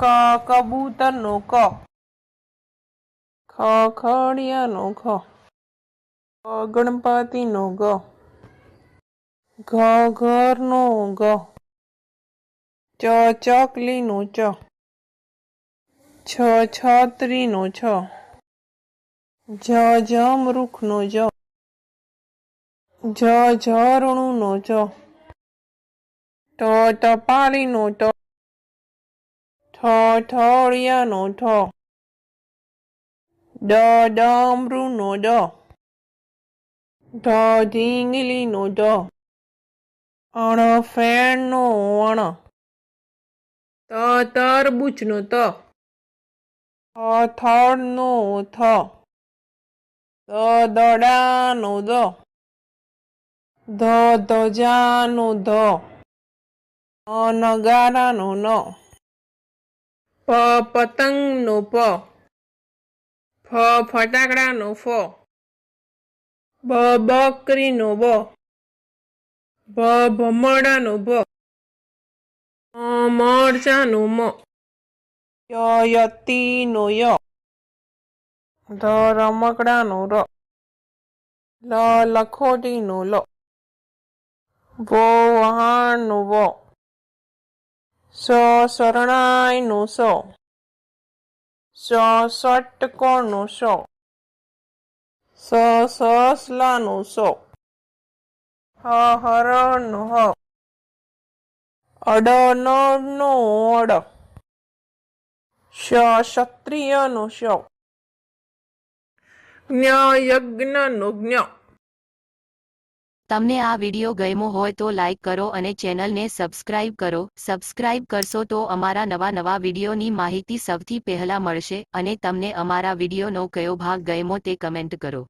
ક, કબૂતરનો ક. ખ ખડિયાનો ખ. ગણપતિ ગણપતિનો ગ. ઘ, ઘરનો ગ. ચ, ચકલીનો ચ. છ, છત્રીનો છ. જ જમરૂખનો જ. જ, ઝરણુનો જ ટ, ટપાલીનો ટ. Tartaria no ta. Da damru no da. Da dingili no da. Ana fan no ana. Ta tarbuch no ta. Ta tar no ta. Da dada no da. Da daja no da. Ana gara no na. No. પ પતંગનો પ. ફ ફટાકડાનો ફ. બ બકરીનો બ. ભ ભમરડાનો ભ મરચાનો મ ય યતીનો ય. The રમકડાનો ર. લ લખોટીનો લ. વો વહાણનો વ સ શરણાયનું સો સ ષટકોણનો સ સ સસલાનો સો હ હરણનો હ અડ નળનો અડ શ ક્ષત્રિયનો શ જ્ઞ યજ્ઞનો જ્ઞ તમને આ વિડિયો ગમ્યો હોય તો લાઈક કરો અને ચેનલને સબસ્ક્રાઇબ કરો. સબસ્ક્રાઇબ કરશો તો અમારા નવા નવા વિડિયોની માહિતી સૌથી પહેલા મળશે અને તમને અમારા વિડિયોનો કયો ભાગ ગમ્યો તે કમેન્ટ કરો.